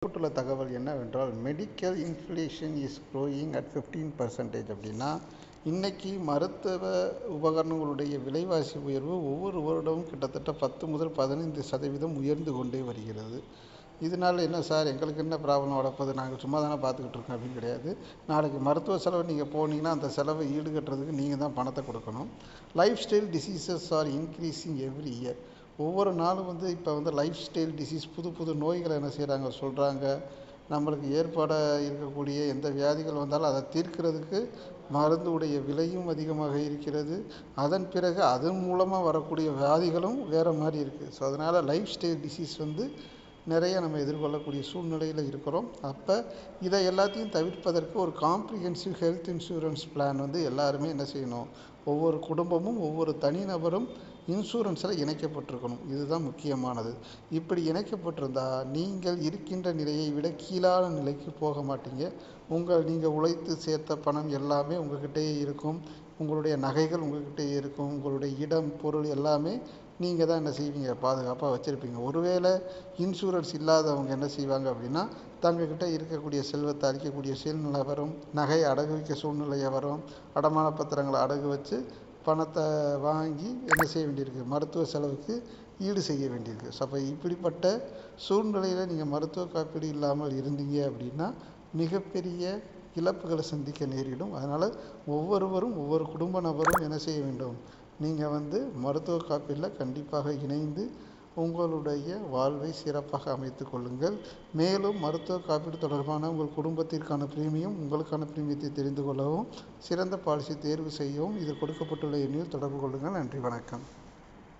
கொடுக்கப்பட்டுள்ள தகவல் என்னவென்றால் medical inflation is growing at fifteen percentage அப்படின்னா இன்றைக்கி மருத்துவ உபகரணங்களுடைய விலைவாசி உயர்வு ஒவ்வொரு வருடமும் கிட்டத்தட்ட பத்து முதல் பதினைந்து சதவீதம் உயர்ந்து கொண்டே வருகிறது. இதனால் என்ன சார்? எங்களுக்கு என்ன ப்ராப்ளம் வளர்ப்பது நாங்கள் சும்மா தானே பார்த்துக்கிட்டு இருக்கோம் அப்படின்னு கிடையாது. நாளைக்கு மருத்துவ செலவு நீங்கள் போனீங்கன்னா அந்த செலவை ஈடுகட்டுறதுக்கு நீங்கள் தான் பணத்தை கொடுக்கணும். Lifestyle diseases are increasing every year ஒவ்வொரு நாளும் வந்து இப்போ வந்து லைஃப் ஸ்டைல் டிசீஸ் புது புது நோய்களை என்ன செய்கிறாங்க சொல்கிறாங்க நம்மளுக்கு ஏற்பட இருக்கக்கூடிய எந்த வியாதிகள் வந்தாலும் அதை தீர்க்கிறதுக்கு மருந்துடைய விலையும் அதிகமாக இருக்கிறது. அதன் பிறகு அதன் மூலமாக வரக்கூடிய வியாதிகளும் வேறு மாதிரி இருக்குது ஸோ அதனால் லைஃப் ஸ்டைல் டிசீஸ் வந்து நிறைய நம்ம எதிர்கொள்ளக்கூடிய சூழ்நிலையில் இருக்கிறோம். அப்போ இதை எல்லாத்தையும் தவிர்ப்பதற்கு ஒரு காம்ப்ரிஹென்சிவ் ஹெல்த் இன்சூரன்ஸ் பிளான் வந்து எல்லாருமே என்ன செய்யணும்? ஒவ்வொரு குடும்பமும் ஒவ்வொரு தனிநபரும் இன்சூரன்ஸில் இணைக்கப்பட்டிருக்கணும். இதுதான் முக்கியமானது. இப்படி இணைக்கப்பட்டிருந்தால் நீங்கள் இருக்கின்ற நிலையை விட கீழான நிலைக்கு போக மாட்டீங்க. உங்கள் நீங்கள் உழைத்து சேர்த்த பணம் எல்லாமே உங்கள்கிட்டயே இருக்கும். உங்களுடைய நகைகள் உங்கள்கிட்ட இருக்கும் உங்களுடைய இடம் பொருள் எல்லாமே நீங்கள் தான் என்ன செய்வீங்க? பாதுகாப்பாக வச்சுருப்பீங்க. ஒருவேளை இன்சூரன்ஸ் இல்லாதவங்க என்ன செய்வாங்க அப்படின்னா தங்கக்கிட்ட இருக்கக்கூடிய செல்வத்தை அழிக்கக்கூடிய சூழ்நிலை வரும். நகையை அடகு வைக்க சூழ்நிலையை வரும். அடமான பத்திரங்களை அடகு வச்சு பணத்தை வாங்கி என்ன செய்ய வேண்டியிருக்கு? மருத்துவ செலவுக்கு ஈடு செய்ய வேண்டியிருக்கு. ஸோ அப்போ இப்படிப்பட்ட சூழ்நிலையில் நீங்கள் மருத்துவ காப்பீடு இல்லாமல் இருந்தீங்க அப்படின்னா மிகப்பெரிய இழப்புகளை சந்திக்க நேரிடும். அதனால் ஒவ்வொருவரும் ஒவ்வொரு குடும்ப நபரும் என்ன செய்ய வேண்டும்? நீங்கள் வந்து மருத்துவ காப்பீடில் கண்டிப்பாக இணைந்து உங்களுடைய வாழ்வை சிறப்பாக அமைத்து கொள்ளுங்கள். மேலும் மருத்துவ காப்பீடு தொடர்பான உங்கள் குடும்பத்திற்கான பிரீமியம் உங்களுக்கான பிரீமியத்தை தெரிந்து கொள்ளவும் சிறந்த பாலிசி தேர்வு செய்யவும் இது கொடுக்கப்பட்டுள்ள எண்ணில் தொடர்பு கொள்ளுங்கள். நன்றி வணக்கம்.